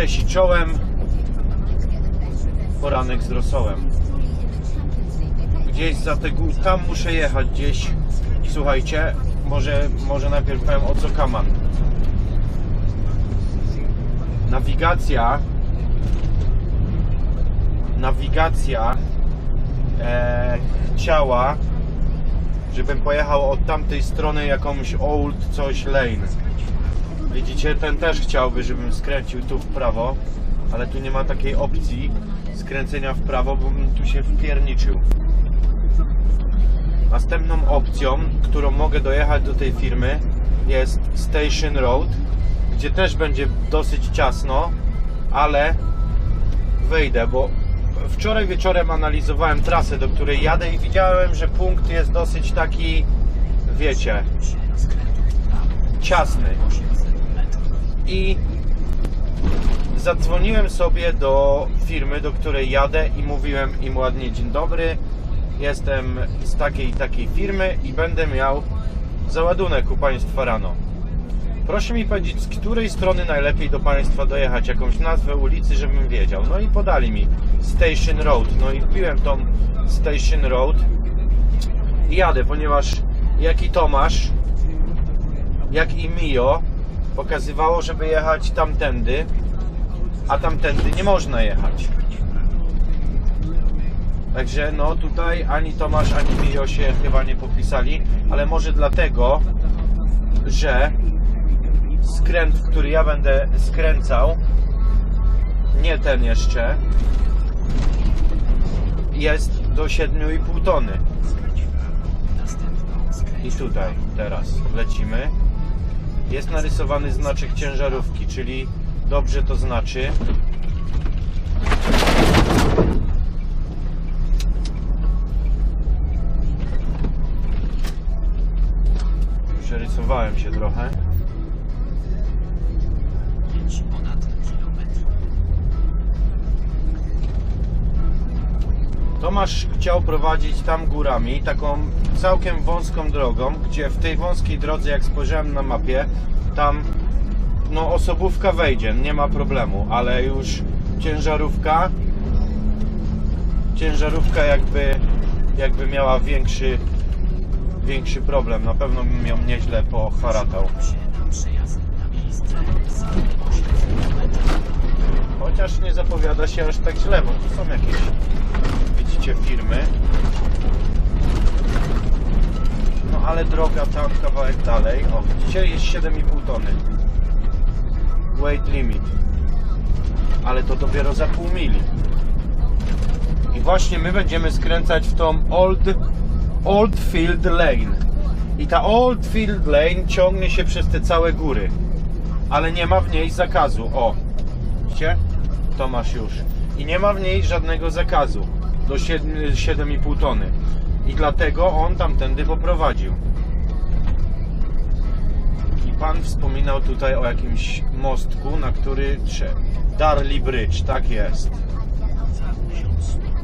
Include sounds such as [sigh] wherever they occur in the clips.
Cześć i czołem. Poranek z rosołem. Gdzieś za te góry, tam muszę jechać gdzieś. Słuchajcie, może, może najpierw powiem o co kaman. Nawigacja nawigacja e, chciała, żebym pojechał od tamtej strony jakąś old coś lane. Widzicie, ten też chciałby, żebym skręcił tu w prawo, ale tu nie ma takiej opcji skręcenia w prawo, bo bym tu się wpierniczył. Następną opcją, którą mogę dojechać do tej firmy jest Station Road, gdzie też będzie dosyć ciasno, ale wyjdę, bo wczoraj wieczorem analizowałem trasę, do której jadę i widziałem, że punkt jest dosyć taki, wiecie, ciasny. I zadzwoniłem sobie do firmy, do której jadę i mówiłem im ładnie dzień dobry, jestem z takiej i takiej firmy i będę miał załadunek u Państwa rano. Proszę mi powiedzieć, z której strony najlepiej do Państwa dojechać, jakąś nazwę ulicy, żebym wiedział. No i podali mi Station Road. No i wbiłem tą Station Road i jadę, ponieważ jak i Tomasz, jak i Mio pokazywało, żeby jechać tamtędy, a tamtędy nie można jechać. Także no tutaj ani Tomasz, ani Mio się chyba nie popisali, ale może dlatego, że skręt, w który ja będę skręcał, nie ten jeszcze, jest do 7,5 tony. I tutaj teraz lecimy. Jest narysowany znaczek ciężarówki, czyli dobrze to znaczy. Przerysowałem się trochę. Tomasz chciał prowadzić tam górami, taką całkiem wąską drogą, gdzie w tej wąskiej drodze, jak spojrzałem na mapie, tam no osobówka wejdzie, nie ma problemu, ale już ciężarówka ciężarówka jakby jakby miała większy większy problem, na pewno bym ją nieźle poharatał. Chociaż nie zapowiada się aż tak źle, bo tu są jakieś widzicie firmy. No ale droga tam kawałek dalej. O, widzicie, jest 7,5 tony. Weight limit. Ale to dopiero za pół mili. I właśnie my będziemy skręcać w tą Old, Old Field Lane. I ta Old Field Lane ciągnie się przez te całe góry. Ale nie ma w niej zakazu. O, widzicie? Tomasz już. I nie ma w niej żadnego zakazu do 7 7,5 tony. I dlatego on tamtędy poprowadził. I pan wspominał tutaj o jakimś mostku, na który. Darley Bridge, tak jest.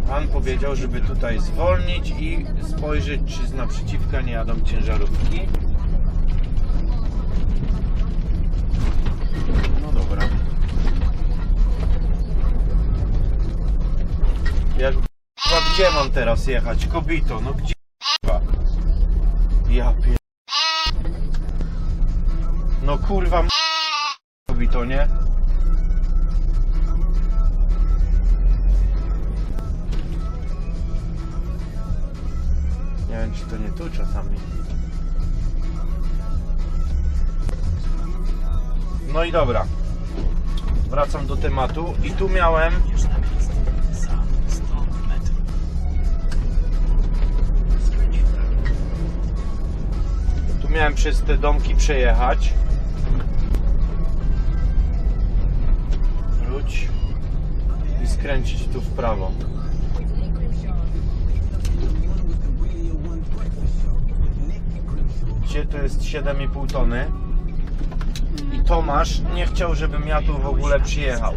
Pan powiedział, żeby tutaj zwolnić i spojrzeć, czy z naprzeciwka nie jadą ciężarówki. No dobra. Jak Kurwa, gdzie mam teraz jechać? Kobito, no gdzie? Ja pier... No kurwa Kobito, nie? Nie wiem, czy to nie tu czasami. No i dobra. Wracam do tematu i tu miałem miałem przez te domki przejechać. Wróć i skręcić tu w prawo. Gdzie to jest 7,5 tony. I Tomasz nie chciał, żebym ja tu w ogóle przyjechał.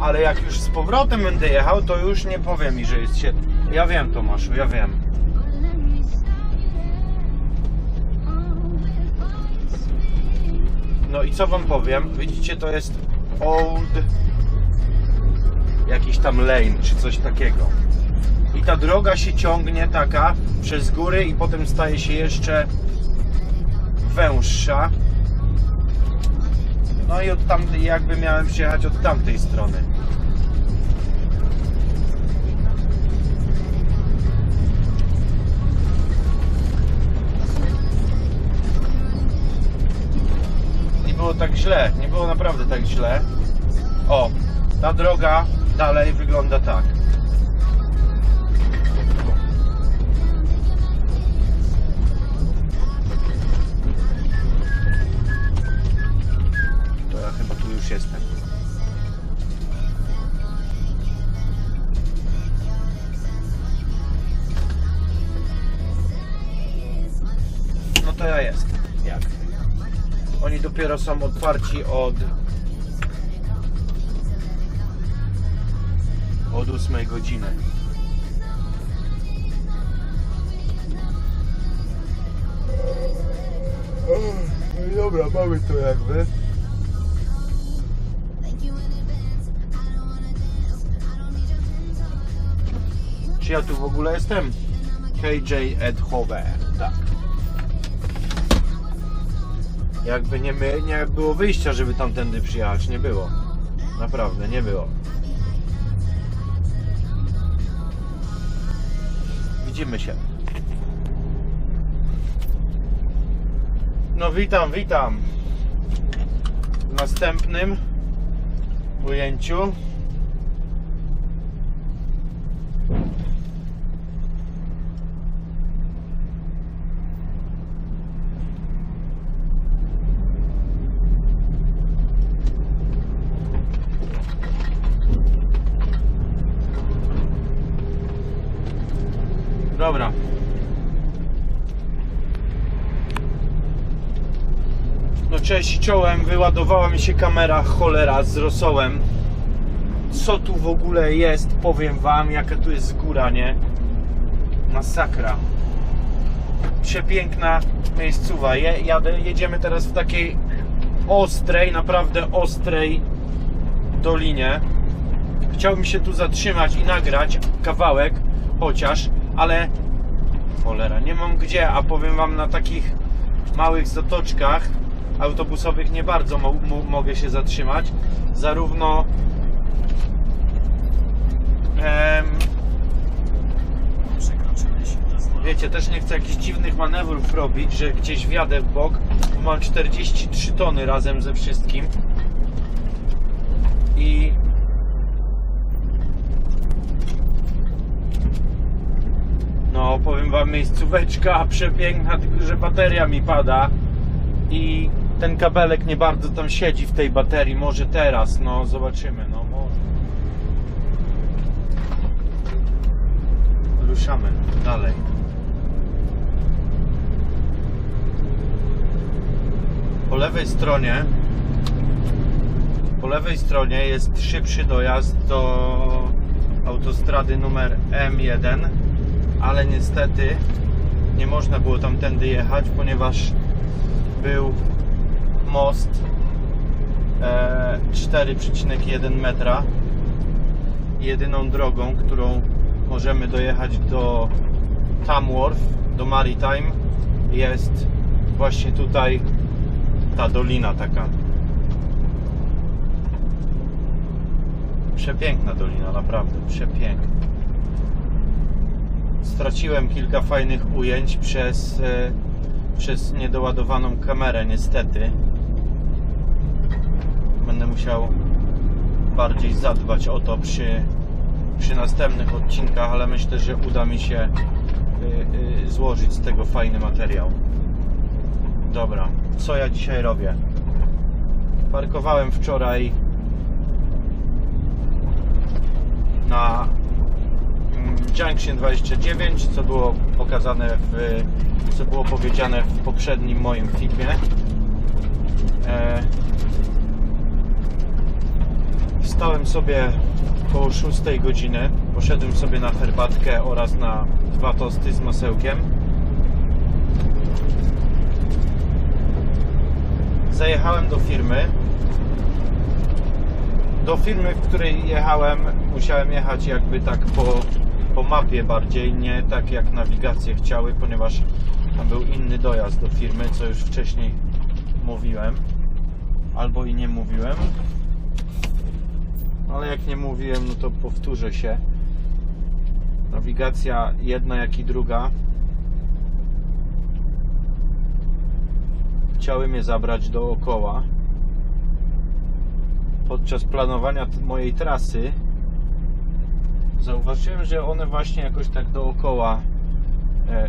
Ale jak już z powrotem będę jechał, to już nie powie mi, że jest 7. Ja wiem, Tomaszu, ja wiem. No i co wam powiem? Widzicie, to jest Old jakiś tam lane czy coś takiego. I ta droga się ciągnie taka przez góry i potem staje się jeszcze węższa. No i od tam, jakby miałem przyjechać od tamtej strony. Było tak źle, nie było naprawdę tak źle. O, ta droga dalej wygląda tak. To ja chyba tu już jestem. No to ja jestem. Jak? Oni dopiero są otwarci od od 8 godziny. No dobra, mamy to jakby. Czy ja tu w ogóle jestem? KJ Ed Jakby nie, my, nie było wyjścia, żeby tamtędy przyjechać. Nie było. Naprawdę, nie było. Widzimy się. No witam, witam. W następnym ujęciu. Dobra. Czołem, wyładowała mi się kamera cholera z rosołem. Co tu w ogóle jest, powiem wam, jaka tu jest góra, nie? Masakra. Przepiękna miejscowa. Je, jadę, jedziemy teraz w takiej ostrej, naprawdę ostrej dolinie. Chciałbym się tu zatrzymać i nagrać kawałek, chociaż, ale cholera, nie mam gdzie, a powiem wam na takich małych zatoczkach autobusowych nie bardzo mo mo mogę się zatrzymać. Zarówno em, wiecie, też nie chcę jakichś dziwnych manewrów robić, że gdzieś wjadę w bok. Mam 43 tony razem ze wszystkim. I No, powiem wam, miejscóweczka przepiękna, tylko że bateria mi pada i ten kabelek nie bardzo tam siedzi w tej baterii. Może teraz, no zobaczymy, no może. Ruszamy dalej. Po lewej stronie po lewej stronie jest szybszy dojazd do autostrady numer M1 ale niestety nie można było tamtędy jechać, ponieważ był most e, 4,1 metra. Jedyną drogą, którą możemy dojechać do Tamworth, do Maritime jest właśnie tutaj ta dolina taka. Przepiękna dolina, naprawdę przepiękna straciłem kilka fajnych ujęć przez, e, przez niedoładowaną kamerę niestety będę musiał bardziej zadbać o to przy, przy następnych odcinkach, ale myślę, że uda mi się y, y, złożyć z tego fajny materiał dobra, co ja dzisiaj robię parkowałem wczoraj na Junction 29, co było pokazane w, co było powiedziane w poprzednim moim filmie. E, wstałem sobie około 6 godziny, poszedłem sobie na herbatkę oraz na dwa tosty z masełkiem. Zajechałem do firmy do firmy, w której jechałem, musiałem jechać jakby tak po, po mapie bardziej, nie tak jak nawigacje chciały, ponieważ tam był inny dojazd do firmy, co już wcześniej mówiłem. Albo i nie mówiłem. Ale jak nie mówiłem, no to powtórzę się. Nawigacja jedna jak i druga chciały mnie zabrać dookoła. Podczas planowania mojej trasy zauważyłem, że one właśnie jakoś tak dookoła e,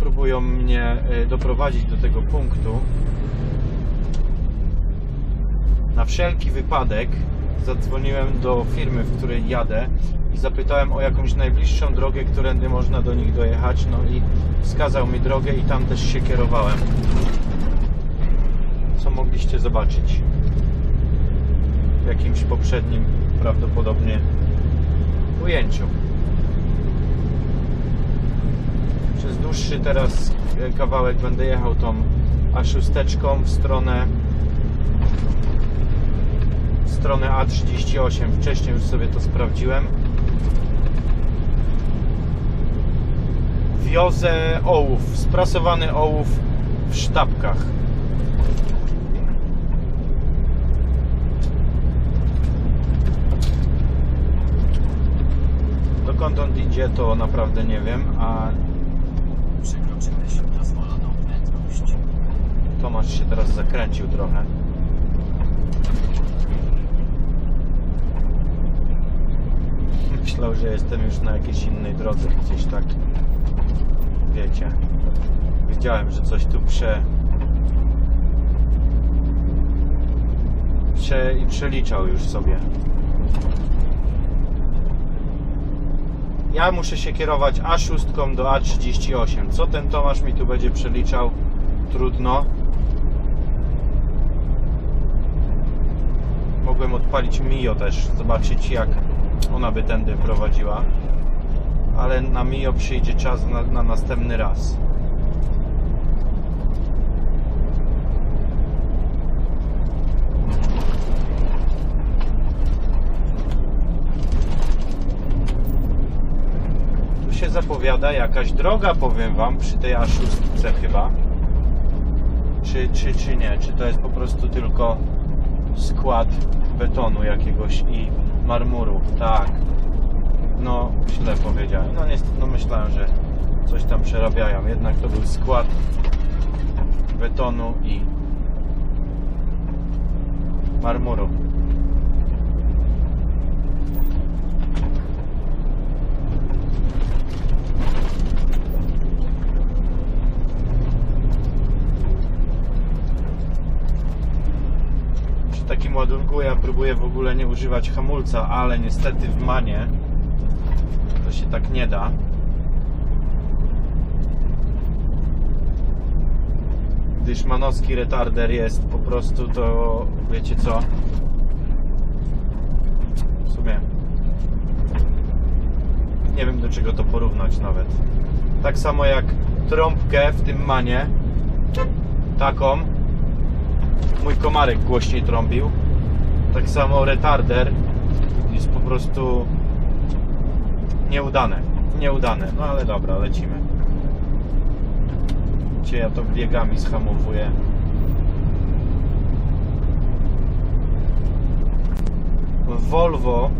próbują mnie e, doprowadzić do tego punktu. Na wszelki wypadek zadzwoniłem do firmy, w której jadę i zapytałem o jakąś najbliższą drogę, którędy można do nich dojechać. No i wskazał mi drogę i tam też się kierowałem. Co mogliście zobaczyć w jakimś poprzednim prawdopodobnie ujęciu. Przez dłuższy teraz kawałek będę jechał tą A6 w stronę stronę A38. Wcześniej już sobie to sprawdziłem. Wiozę ołów, sprasowany ołów w sztabkach. Dokąd on idzie, to naprawdę nie wiem, a Przekroczyłeś dozwoloną prędkość. Tomasz się teraz zakręcił trochę. Myślał, że jestem już na jakiejś innej drodze, gdzieś tak. Wiecie. Widziałem, że coś tu prze. prze i przeliczał już sobie. Ja muszę się kierować A6 do A38. Co ten Tomasz mi tu będzie przeliczał? Trudno. Mogłem odpalić Mio też, zobaczyć jak ona by tędy prowadziła. Ale na Mio przyjdzie czas na, na następny raz. Tu się zapowiada jakaś droga, powiem Wam, przy tej A6 chyba. Czy, czy, czy nie? Czy to jest po prostu tylko skład betonu jakiegoś i marmuru? Tak. No, źle powiedziałem. No niestety, no myślałem, że coś tam przerabiają. Jednak to był skład betonu i marmuru. Przy ja próbuję w ogóle nie używać hamulca, ale niestety w manie to się tak nie da. Gdyż manowski retarder jest po prostu to, wiecie co? W sumie nie wiem do czego to porównać nawet. Tak samo jak trąbkę w tym manie, taką, mój komarek głośniej trąbił. Tak samo retarder jest po prostu nieudane. Nieudane. No ale dobra, lecimy. Gdzie ja to biegami zhamowuję. W Volvo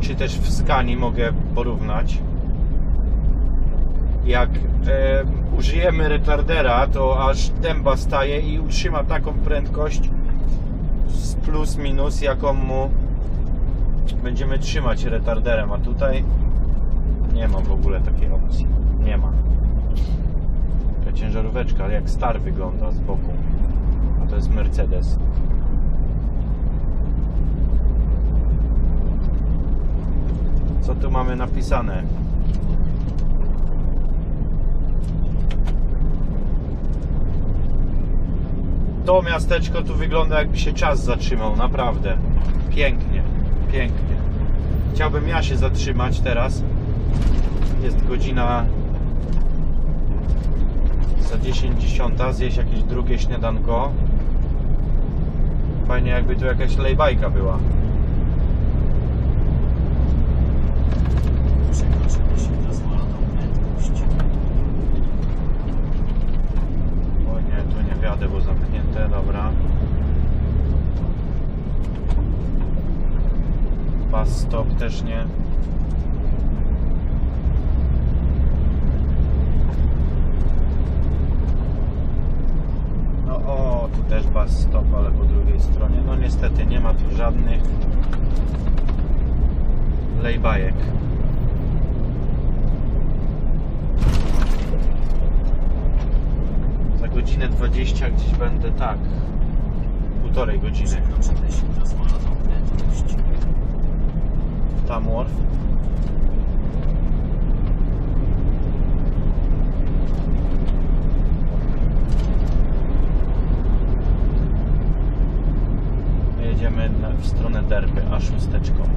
czy też w Scanii mogę porównać. Jak e, użyjemy retardera, to aż dęba staje i utrzyma taką prędkość z plus minus, jaką mu będziemy trzymać retarderem, a tutaj nie ma w ogóle takiej opcji. Nie ma. Ta ciężaróweczka, ale jak star wygląda z boku. A to jest Mercedes. Co tu mamy napisane? To miasteczko tu wygląda jakby się czas zatrzymał, naprawdę. Pięknie, pięknie. Chciałbym ja się zatrzymać teraz. Jest godzina za 10 dziesiąta, zjeść jakieś drugie śniadanko. Fajnie jakby tu jakaś lejbajka była. Przekroczyliśmy dozwoloną prędkość. O nie, tu nie wiadę, bo zamknięte, dobra. Bus stop też nie. No o, tu też bus stop, ale po drugiej stronie. No niestety nie ma tu żadnych lejbajek. Za godzinę 20 gdzieś będę tak. Półtorej godziny. Prędkość. Tamworth. Jedziemy w stronę Derby, a szósteczką.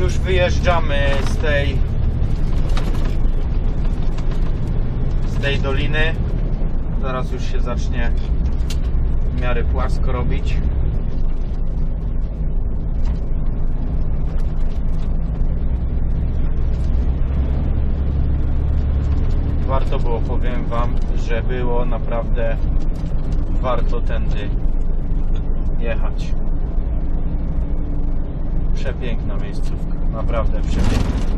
Już wyjeżdżamy z tej z tej doliny. Zaraz już się zacznie w miarę płasko robić. Warto było, powiem Wam, że było naprawdę warto tędy jechać. Przepiękna miejscówka, naprawdę przepiękna.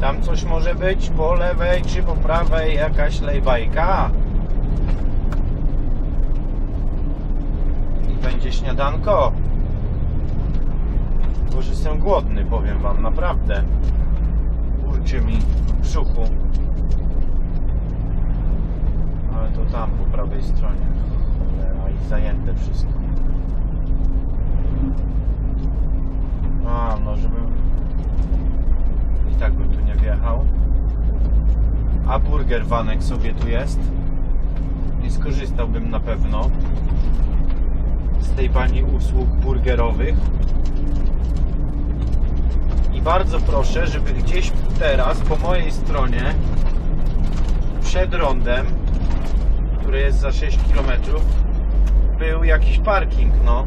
Tam coś może być po lewej czy po prawej jakaś lejbajka. I będzie śniadanko. Bo jestem głodny, powiem wam, naprawdę. Kurczy mi w brzuchu. Ale to tam po prawej stronie. Cholera, i zajęte wszystko. A, no żebym i tak bym tu nie wjechał. A burger wanek sobie tu jest. Nie skorzystałbym na pewno z tej pani usług burgerowych. I bardzo proszę, żeby gdzieś teraz po mojej stronie przed rondem, które jest za 6 km, był jakiś parking, no.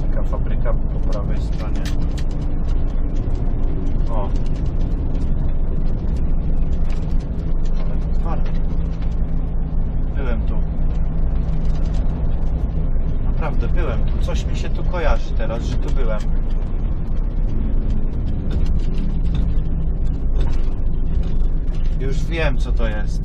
Taka fabryka po prawej stronie. O. Ale to twarde. Byłem tu. Naprawdę byłem tu. Coś mi się tu kojarzy teraz, że tu byłem. Już wiem co to jest.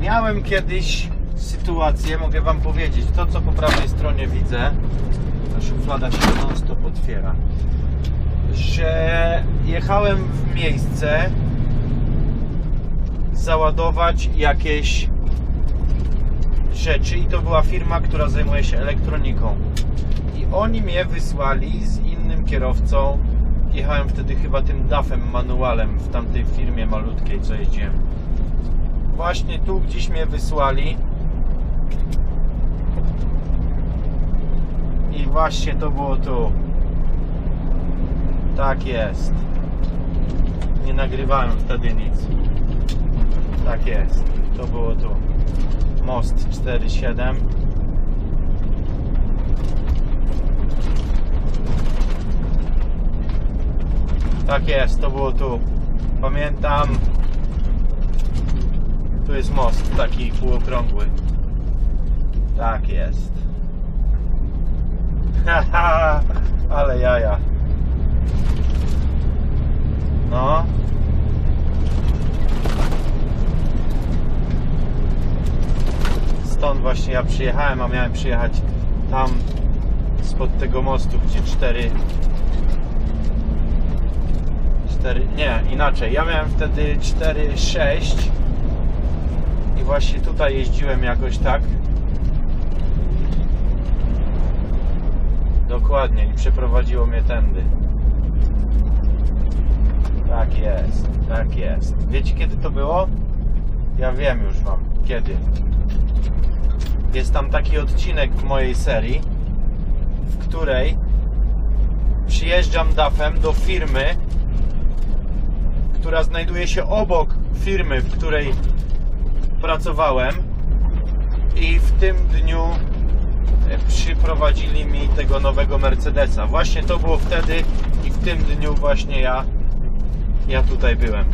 Miałem kiedyś sytuację, mogę Wam powiedzieć, to co po prawej stronie widzę, ta szuflada się non stop otwiera, że jechałem w miejsce załadować jakieś rzeczy i to była firma, która zajmuje się elektroniką. Oni mnie wysłali z innym kierowcą jechałem wtedy chyba tym DAF-em manualem w tamtej firmie malutkiej, co jeździłem. Właśnie tu gdzieś mnie wysłali. I właśnie to było tu. Tak jest. Nie nagrywałem wtedy nic. Tak jest. To było tu. Most 4.7. Tak jest, to było tu. Pamiętam. Tu jest most taki półokrągły. Tak jest. [laughs] Haha, ale jaja. No. Stąd właśnie ja przyjechałem, a miałem przyjechać tam spod tego mostu, gdzie cztery 4, nie, inaczej. Ja miałem wtedy 4,6 i właśnie tutaj jeździłem jakoś tak. Dokładnie i przeprowadziło mnie tędy. Tak jest, tak jest. Wiecie kiedy to było? Ja wiem już wam kiedy. Jest tam taki odcinek w mojej serii, w której przyjeżdżam DAF-em do firmy, która znajduje się obok firmy, w której pracowałem i w tym dniu e, przyprowadzili mi tego nowego Mercedesa. Właśnie to było wtedy i w tym dniu właśnie ja ja tutaj byłem.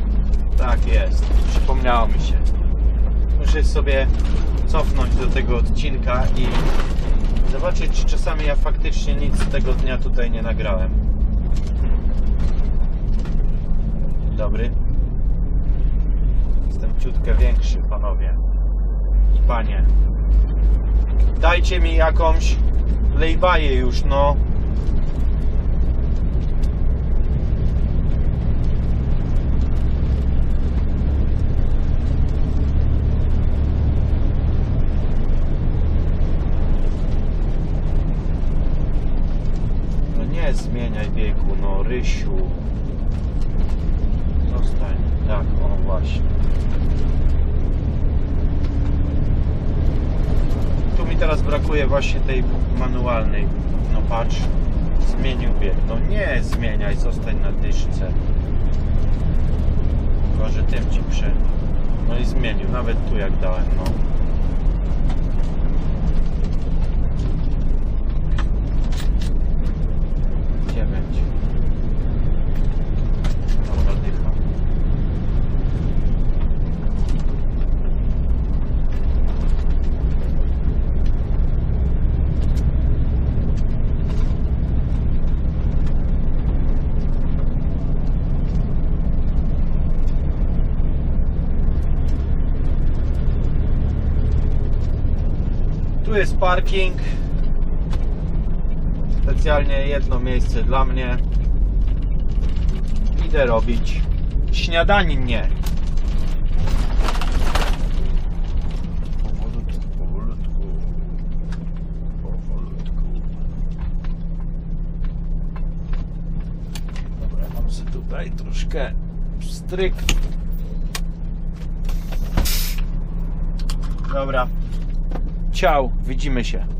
Tak jest. Przypomniało mi się. Muszę sobie cofnąć do tego odcinka i zobaczyć, czy czasami ja faktycznie nic z tego dnia tutaj nie nagrałem. Dobry. Jestem ciutkę większy, panowie i panie. Dajcie mi jakąś lejbaję już, no. No nie zmieniaj wieku, no Rysiu. Tak, o właśnie. Tu mi teraz brakuje właśnie tej manualnej. No patrz, zmienił bieg. No nie zmieniaj, zostań na dyszce. Może tym ci prze... No i zmienił, nawet tu jak dałem, no. Tu jest parking. Specjalnie jedno miejsce dla mnie. Idę robić śniadanie. Tutaj troszkę stryk. Dobra. Ciao, widzimy się.